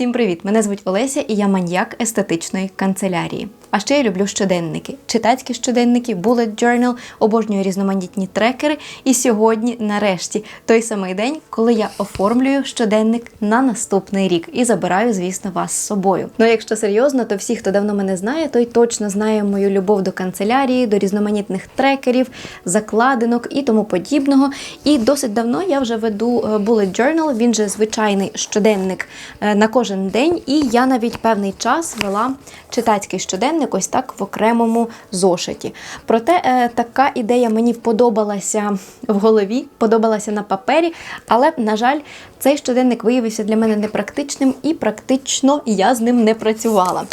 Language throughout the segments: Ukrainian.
Всім привіт! Мене звуть Олеся і я маньяк естетичної канцелярії. А ще я люблю щоденники, читацькі щоденники, bullet journal, обожнюю різноманітні трекери. І сьогодні, нарешті, той самий день, коли я оформлюю щоденник на наступний рік і забираю, звісно, вас з собою. Ну, якщо серйозно, то всі, хто давно мене знає, той точно знає мою любов до канцелярії, до різноманітних трекерів, закладинок і тому подібного. І досить давно я вже веду е, bullet journal, він же звичайний щоденник е, на кожен день. І я навіть певний час вела читацький щоденник ось так в окремому зошиті. Проте е, така ідея мені подобалася в голові, подобалася на папері, але, на жаль, цей щоденник виявився для мене непрактичним і практично я з ним не працювала.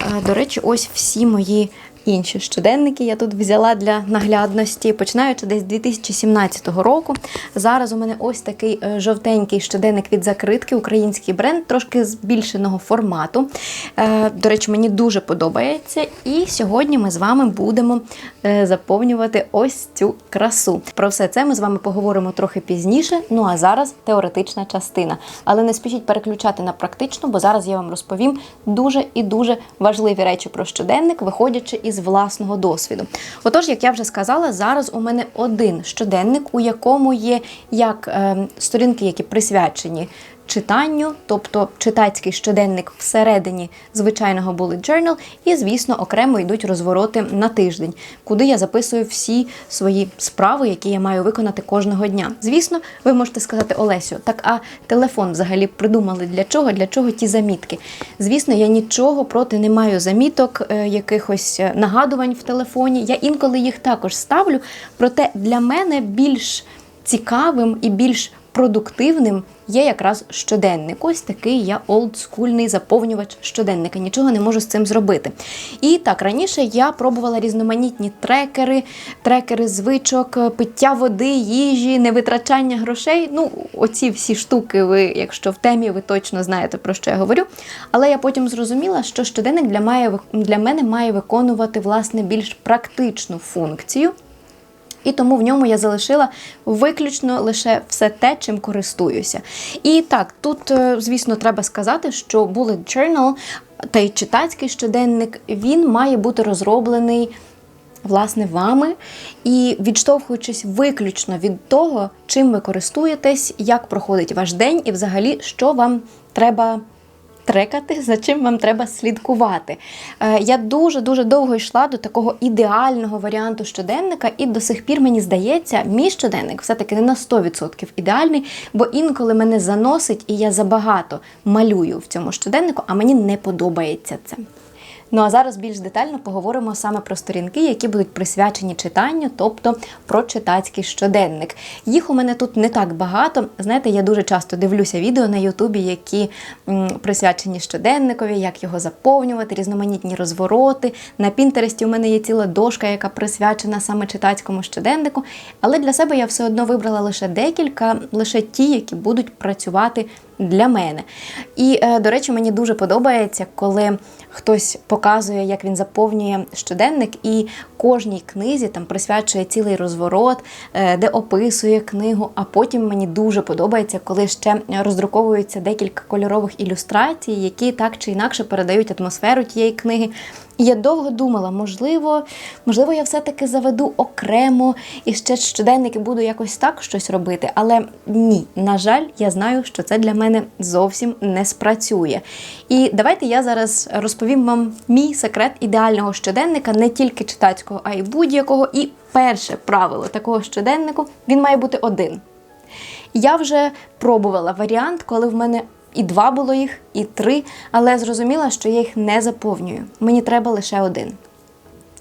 Е, До речі, ось всі мої. Інші щоденники я тут взяла для наглядності, починаючи десь з 2017 року. Зараз у мене ось такий е, жовтенький щоденник від закритки, український бренд, трошки збільшеного формату. Е, До речі, мені дуже подобається. І сьогодні ми з вами будемо е, заповнювати ось цю красу. Про все це ми з вами поговоримо трохи пізніше. Ну а зараз теоретична частина. Але не спішіть переключати на практичну, бо зараз я вам розповім дуже і дуже важливі речі про щоденник, виходячи із власного досвіду. Отож, як я вже сказала, зараз у мене один щоденник, у якому є як е, сторінки, які присвячені читанню, тобто читацький щоденник всередині звичайного bullet journal, і, звісно, окремо йдуть розвороти на тиждень, куди я записую всі свої справи, які я маю виконати кожного дня. Звісно, ви можете сказати Олесю, так а телефон взагалі придумали для чого? Для чого ті замітки? Звісно, я нічого проти не маю заміток, е, якихось е, нагадувань в телефоні. Я інколи їх також ставлю, проте для мене більш цікавим і більш продуктивним є якраз щоденник. Ось такий я олдскульний заповнювач щоденника. Нічого не можу з цим зробити. І так, раніше я пробувала різноманітні трекери, трекери звичок, пиття води, їжі, невитрачання грошей. Ну, оці всі штуки, ви, якщо в темі, ви точно знаєте, про що я говорю. Але я потім зрозуміла, що щоденник для, має, для мене має виконувати власне більш практичну функцію. І тому в ньому я залишила виключно лише все те, чим користуюся. І так, тут, е, звісно, треба сказати, що Bullet Journal та й читацький щоденник він має бути розроблений. Власне, вами, і відштовхуючись виключно від того, чим ви користуєтесь, як проходить ваш день, і взагалі, що вам треба трекати, за чим вам треба слідкувати. Е, Я дуже-дуже довго йшла до такого ідеального варіанту щоденника, і до сих пір мені здається, мій щоденник все-таки не на 100% ідеальний, бо інколи мене заносить, і я забагато малюю в цьому щоденнику, а мені не подобається це. Ну а зараз більш детально поговоримо саме про сторінки, які будуть присвячені читанню, тобто про читацький щоденник. Їх у мене тут не так багато. Знаєте, я дуже часто дивлюся відео на Ютубі, які присвячені щоденникові, як його заповнювати, різноманітні розвороти. На Пінтересті у мене є ціла дошка, яка присвячена саме читацькому щоденнику. Але для себе я все одно вибрала лише декілька, лише ті, які будуть працювати для мене. І, е, до речі, мені дуже подобається, коли хтось показує, як він заповнює щоденник, і кожній книзі там присвячує цілий розворот, е, де описує книгу. А потім мені дуже подобається, коли ще роздруковуються декілька кольорових ілюстрацій, які так чи інакше передають атмосферу тієї книги. І я довго думала, можливо, можливо, я все-таки заведу окремо і ще щоденники буду якось так щось робити. Але ні, на жаль, я знаю, що це для мене зовсім не спрацює. І давайте я зараз розповім вам мій секрет ідеального щоденника, не тільки читацького, а й будь-якого. І перше правило такого щоденнику він має бути один. Я вже пробувала варіант, коли в мене і два було їх, і три, але зрозуміла, що я їх не заповнюю. Мені треба лише один.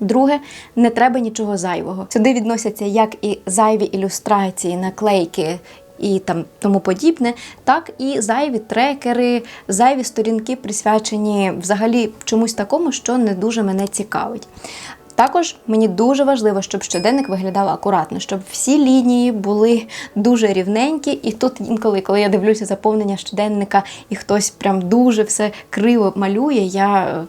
Друге, не треба нічого зайвого. Сюди відносяться як і зайві ілюстрації, наклейки і там тому подібне, так і зайві трекери, зайві сторінки присвячені взагалі чомусь такому, що не дуже мене цікавить. Також мені дуже важливо, щоб щоденник виглядав акуратно, щоб всі лінії були дуже рівненькі. І тут інколи, коли я дивлюся заповнення щоденника, і хтось прям дуже все криво малює, я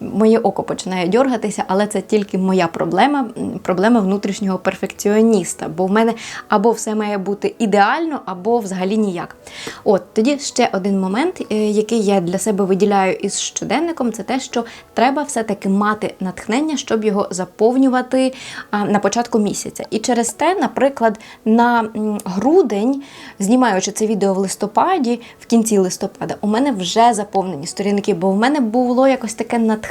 моє око починає дьоргатися, але це тільки моя проблема, проблема внутрішнього перфекціоніста. Бо в мене або все має бути ідеально, або взагалі ніяк. От тоді ще один момент, е, який я для себе виділяю із щоденником, це те, що треба все-таки мати натхнення, щоб його заповнювати на початку місяця. І через те, наприклад, на грудень, знімаючи це відео в листопаді, в кінці листопада, у мене вже заповнені сторінки, бо в мене було якось таке натхнення,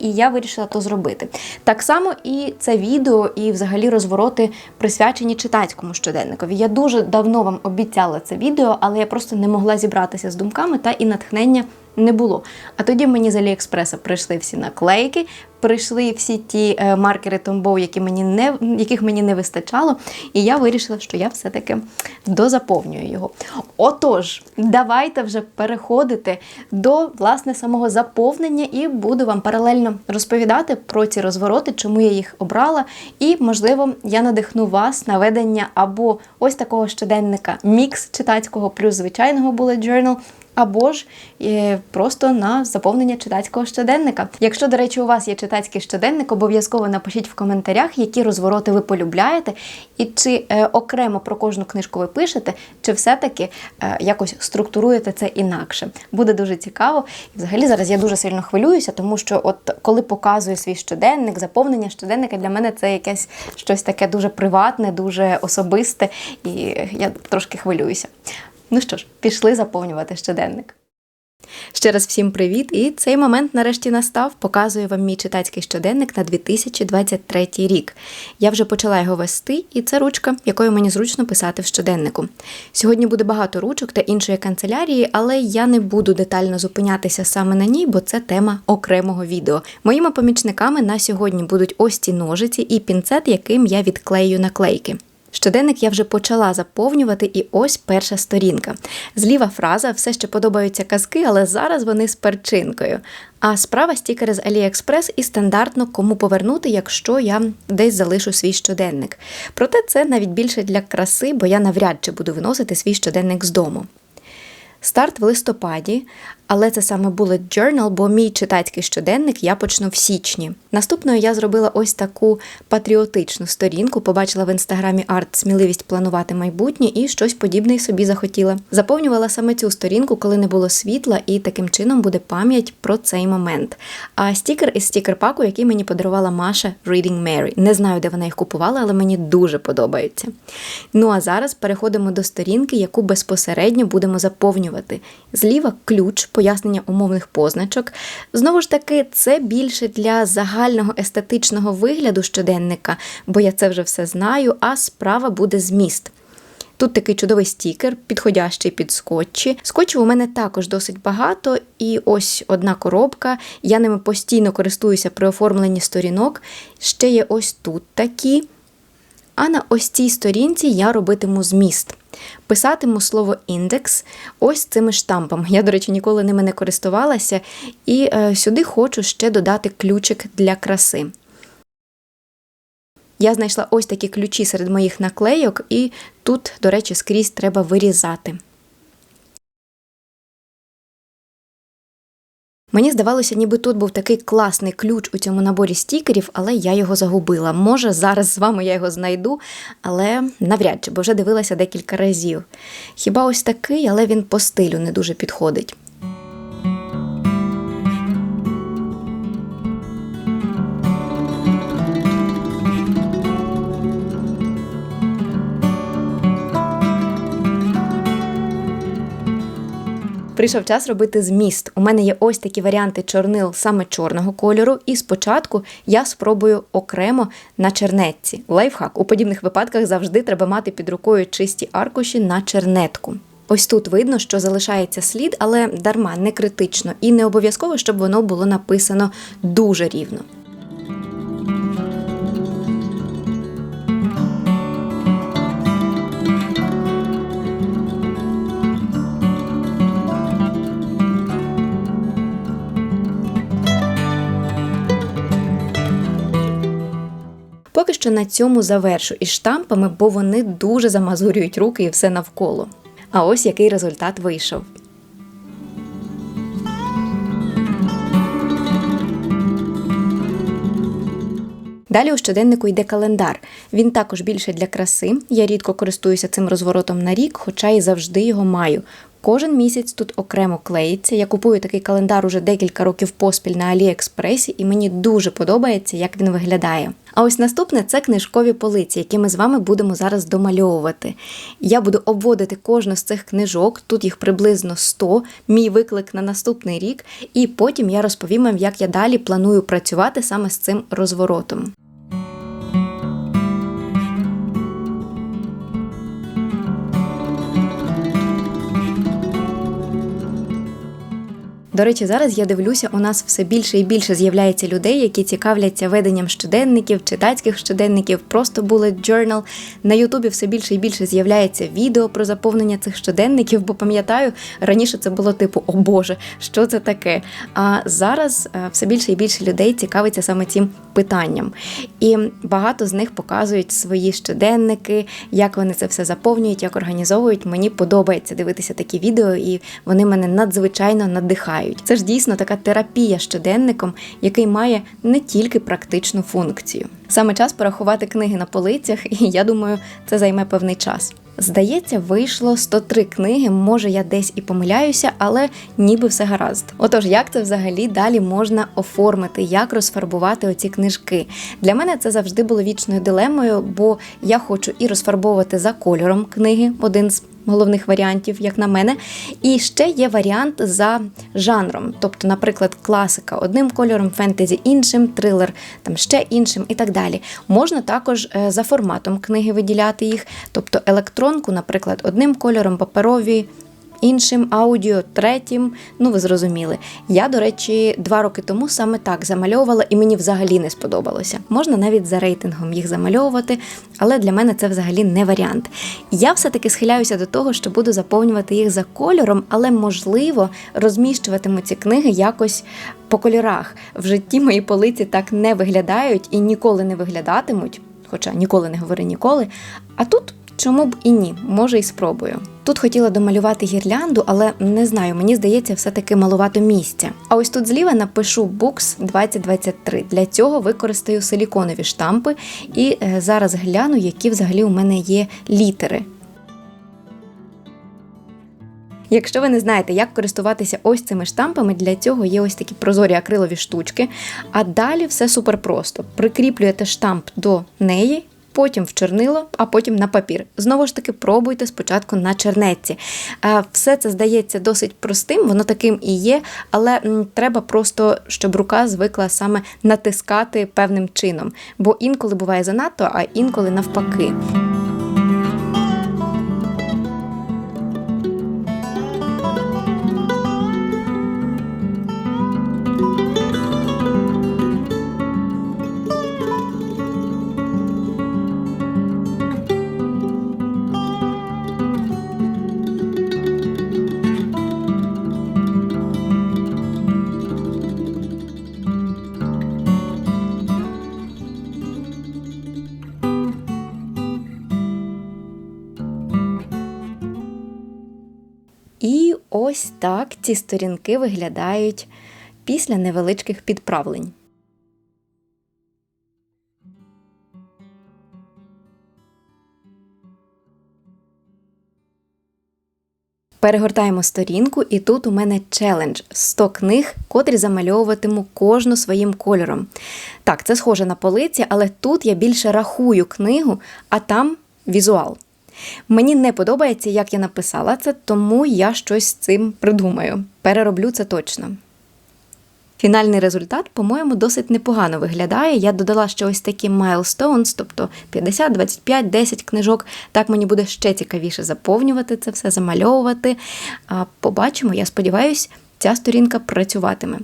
і я вирішила то зробити. Так само і це відео, і взагалі розвороти присвячені читацькому щоденникові. Я дуже давно вам обіцяла це відео, але я просто не могла зібратися з думками та і натхнення не було. А тоді мені з Аліекспреса прийшли всі наклейки, прийшли всі ті е, маркери Tombow, які мені не, яких мені не вистачало, і я вирішила, що я все-таки дозаповнюю його. Отож, давайте вже переходити до власне самого заповнення, і буду вам паралельно розповідати про ці розвороти, чому я їх обрала, і, можливо, я надихну вас на ведення або ось такого щоденника мікс читацького плюс звичайного bullet journal, або ж е, просто на заповнення читацького щоденника. Якщо, до речі, у вас є читацький щоденник, обов'язково напишіть в коментарях, які розвороти ви полюбляєте, і чи е, окремо про кожну книжку ви пишете, чи все-таки е, якось структуруєте це інакше. Буде дуже цікаво. І взагалі зараз я дуже сильно хвилююся, тому що от коли показую свій щоденник, заповнення щоденника для мене це якесь щось таке дуже приватне, дуже особисте, і я трошки хвилююся. Ну що ж, пішли заповнювати щоденник. Ще раз всім привіт! І цей момент нарешті настав. Показую вам мій читацький щоденник на 2023 рік. Я вже почала його вести, і це ручка, якою мені зручно писати в щоденнику. Сьогодні буде багато ручок та іншої канцелярії, але я не буду детально зупинятися саме на ній, бо це тема окремого відео. Моїми помічниками на сьогодні будуть ось ці ножиці і пінцет, яким я відклею наклейки. Щоденник я вже почала заповнювати, і ось перша сторінка. Зліва фраза все ще подобаються казки, але зараз вони з перчинкою. А справа стікери з AliExpress і стандартно кому повернути, якщо я десь залишу свій щоденник. Проте це навіть більше для краси, бо я навряд чи буду виносити свій щоденник з дому. Старт в листопаді, але це саме bullet journal, бо мій читацький щоденник я почну в січні. Наступною я зробила ось таку патріотичну сторінку, побачила в інстаграмі арт сміливість планувати майбутнє і щось подібне собі захотіла. Заповнювала саме цю сторінку, коли не було світла, і таким чином буде пам'ять про цей момент. А стікер із стікер-паку, який мені подарувала Маша Reading Mary. Не знаю, де вона їх купувала, але мені дуже подобаються. Ну а зараз переходимо до сторінки, яку безпосередньо будемо заповнювати. Зліва ключ пояснення умовних позначок. Знову ж таки, це більше для загального естетичного вигляду щоденника, бо я це вже все знаю, а справа буде зміст. Тут такий чудовий стікер, підходящий під скотчі. Скотчів у мене також досить багато, і ось одна коробка. Я ними постійно користуюся при оформленні сторінок. Ще є ось тут такі. А на ось цій сторінці я робитиму зміст. Писатиму слово індекс ось цими штампами. Я, до речі, ніколи ними не користувалася, і е, сюди хочу ще додати ключик для краси. Я знайшла ось такі ключі серед моїх наклейок, і тут, до речі, скрізь треба вирізати. Мені здавалося, ніби тут був такий класний ключ у цьому наборі стікерів, але я його загубила. Може, зараз з вами я його знайду, але навряд чи, бо вже дивилася декілька разів. Хіба ось такий, але він по стилю не дуже підходить. Прийшов час робити зміст. У мене є ось такі варіанти чорнил саме чорного кольору, і спочатку я спробую окремо на чернетці. Лайфхак. У подібних випадках завжди треба мати під рукою чисті аркуші на чернетку. Ось тут видно, що залишається слід, але дарма не критично і не обов'язково, щоб воно було написано дуже рівно. на цьому завершу із штампами, бо вони дуже замазурюють руки і все навколо. А ось який результат вийшов. Далі у щоденнику йде календар. Він також більше для краси. Я рідко користуюся цим розворотом на рік, хоча і завжди його маю. Кожен місяць тут окремо клеїться. Я купую такий календар уже декілька років поспіль на Аліекспресі, і мені дуже подобається, як він виглядає. А ось наступне це книжкові полиці, які ми з вами будемо зараз домальовувати. Я буду обводити кожну з цих книжок, тут їх приблизно 100, мій виклик на наступний рік, і потім я розповім вам, як я далі планую працювати саме з цим розворотом. До речі, зараз я дивлюся, у нас все більше і більше з'являється людей, які цікавляться веденням щоденників, читацьких щоденників, просто bullet journal. На Ютубі все більше і більше з'являється відео про заповнення цих щоденників, бо пам'ятаю, раніше це було типу О Боже, що це таке? А зараз е, все більше і більше людей цікавиться саме цим питанням. І багато з них показують свої щоденники, як вони це все заповнюють, як організовують. Мені подобається дивитися такі відео, і вони мене надзвичайно надихають допомагають. Це ж дійсно така терапія щоденником, який має не тільки практичну функцію. Саме час порахувати книги на полицях, і я думаю, це займе певний час. Здається, вийшло 103 книги. Може, я десь і помиляюся, але ніби все гаразд. Отож, як це взагалі далі можна оформити, як розфарбувати оці книжки? Для мене це завжди було вічною дилемою, бо я хочу і розфарбовувати за кольором книги, один з головних варіантів, як на мене. І ще є варіант за жанром. Тобто, наприклад, класика одним кольором, фентезі іншим, трилер там ще іншим і так далі. Можна також е, за форматом книги виділяти їх, тобто електронку, наприклад, одним кольором, паперові іншим аудіо, третім. Ну, ви зрозуміли. Я, до речі, два роки тому саме так замальовувала, і мені взагалі не сподобалося. Можна навіть за рейтингом їх замальовувати, але для мене це взагалі не варіант. Я все-таки схиляюся до того, що буду заповнювати їх за кольором, але можливо розміщуватиму ці книги якось. По кольорах в житті мої полиці так не виглядають і ніколи не виглядатимуть, хоча ніколи не говори ніколи. А тут Чому б і ні, може і спробую. Тут хотіла домалювати гірлянду, але не знаю, мені здається, все-таки малувато місця. А ось тут зліва напишу Books 2023. Для цього використаю силіконові штампи і е, зараз гляну, які взагалі у мене є літери. Якщо ви не знаєте, як користуватися ось цими штампами, для цього є ось такі прозорі акрилові штучки. А далі все супер просто. Прикріплюєте штамп до неї потім в чорнило, а потім на папір. Знову ж таки, пробуйте спочатку на чернетці. Все це здається досить простим, воно таким і є, але треба просто, щоб рука звикла саме натискати певним чином. Бо інколи буває занадто, а інколи навпаки. Ось так ці сторінки виглядають після невеличких підправлень. Перегортаємо сторінку, і тут у мене челендж 100 книг, котрі замальовуватиму кожну своїм кольором. Так, це схоже на полиці, але тут я більше рахую книгу, а там візуал. Мені не подобається, як я написала це, тому я щось з цим придумаю. Перероблю це точно. Фінальний результат, по-моєму, досить непогано виглядає. Я додала ще ось такі milestones, тобто 50, 25, 10 книжок. Так мені буде ще цікавіше заповнювати це все, замальовувати. Побачимо, я сподіваюся, ця сторінка працюватиме.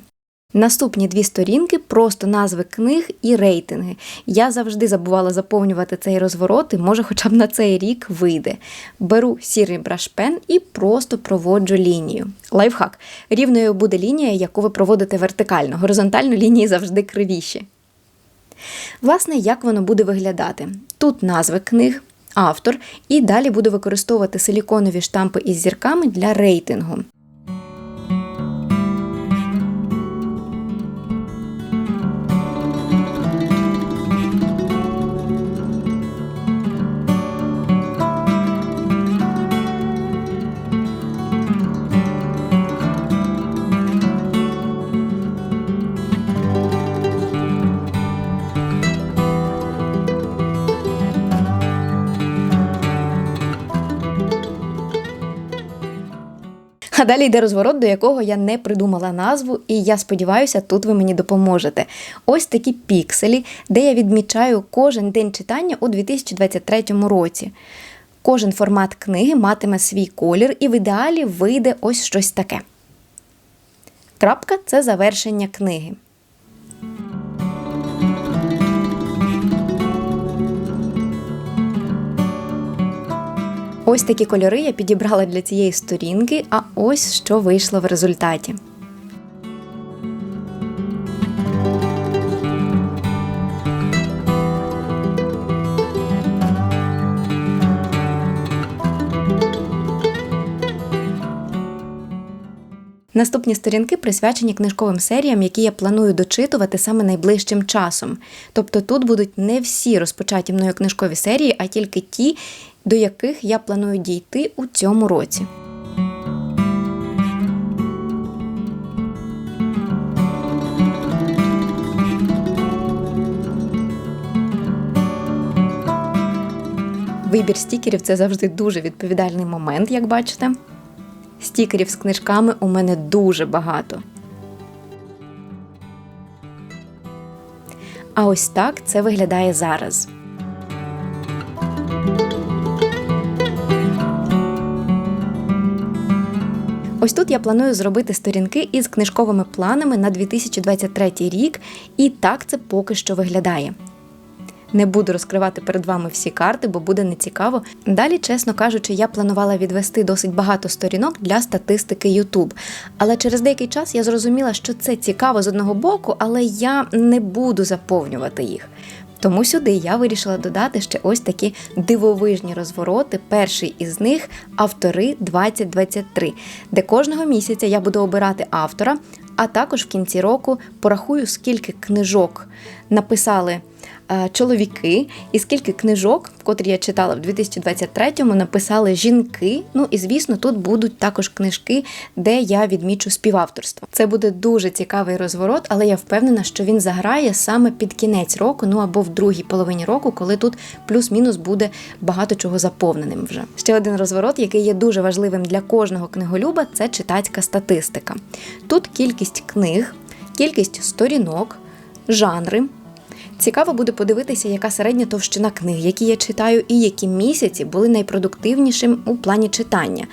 Наступні дві сторінки просто назви книг і рейтинги. Я завжди забувала заповнювати цей розворот, і може, хоча б на цей рік вийде. Беру сірий брашпен і просто проводжу лінію. Лайфхак. Рівною буде лінія, яку ви проводите вертикально. Горизонтально лінії завжди кривіші. Власне, як воно буде виглядати? Тут назви книг, автор, і далі буду використовувати силіконові штампи із зірками для рейтингу. А далі йде розворот, до якого я не придумала назву, і я сподіваюся, тут ви мені допоможете. Ось такі пікселі, де я відмічаю кожен день читання у 2023 році. Кожен формат книги матиме свій колір, і в ідеалі вийде ось щось таке. Крапка це завершення книги. Ось такі кольори я підібрала для цієї сторінки, а ось що вийшло в результаті. Наступні сторінки присвячені книжковим серіям, які я планую дочитувати саме найближчим часом. Тобто тут будуть не всі розпочаті мною книжкові серії, а тільки ті, до яких я планую дійти у цьому році. Вибір стікерів це завжди дуже відповідальний момент, як бачите. Стікерів з книжками у мене дуже багато. А ось так це виглядає зараз. Ось тут я планую зробити сторінки із книжковими планами на 2023 рік, і так це поки що виглядає. Не буду розкривати перед вами всі карти, бо буде нецікаво. Далі, чесно кажучи, я планувала відвести досить багато сторінок для статистики YouTube. Але через деякий час я зрозуміла, що це цікаво з одного боку, але я не буду заповнювати їх. Тому сюди я вирішила додати ще ось такі дивовижні розвороти. Перший із них автори 2023, де кожного місяця я буду обирати автора, а також в кінці року порахую, скільки книжок написали чоловіки, і скільки книжок, котрі я читала в 2023-му, написали жінки. Ну і звісно, тут будуть також книжки, де я відмічу співавторство. Це буде дуже цікавий розворот, але я впевнена, що він заграє саме під кінець року, ну або в другій половині року, коли тут плюс-мінус буде багато чого заповненим вже. Ще один розворот, який є дуже важливим для кожного книголюба, це читацька статистика. Тут кількість книг, кількість сторінок, жанри. Цікаво буде подивитися, яка середня товщина книг, які я читаю, і які місяці були найпродуктивнішим у плані читання.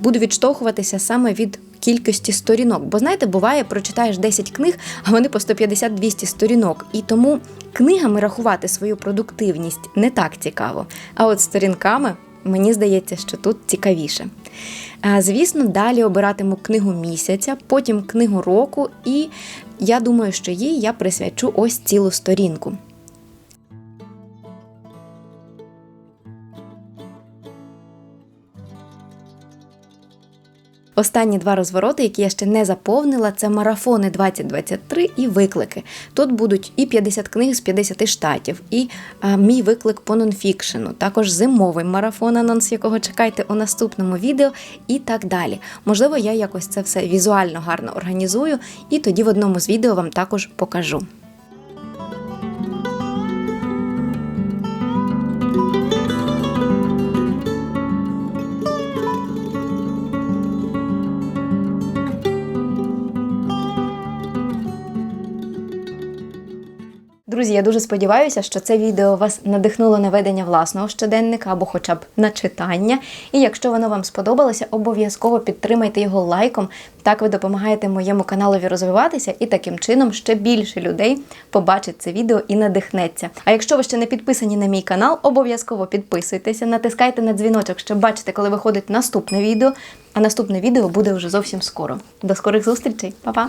Буду відштовхуватися саме від кількості сторінок. Бо знаєте, буває, прочитаєш 10 книг, а вони по 150-200 сторінок. І тому книгами рахувати свою продуктивність не так цікаво. А от сторінками мені здається, що тут цікавіше. Звісно, далі обиратиму книгу місяця, потім книгу року, і я думаю, що їй я присвячу ось цілу сторінку. Останні два розвороти, які я ще не заповнила, це марафони 2023 і виклики. Тут будуть і 50 книг з 50 штатів, і а, мій виклик по нонфікшену, також зимовий марафон, анонс якого чекайте у наступному відео, і так далі. Можливо, я якось це все візуально гарно організую, і тоді в одному з відео вам також покажу. Друзі, я дуже сподіваюся, що це відео вас надихнуло на ведення власного щоденника або хоча б на читання. І якщо воно вам сподобалося, обов'язково підтримайте його лайком. Так ви допомагаєте моєму каналові розвиватися, і таким чином ще більше людей побачить це відео і надихнеться. А якщо ви ще не підписані на мій канал, обов'язково підписуйтеся, натискайте на дзвіночок, щоб бачити, коли виходить наступне відео. А наступне відео буде вже зовсім скоро. До скорих зустрічей, Па-па!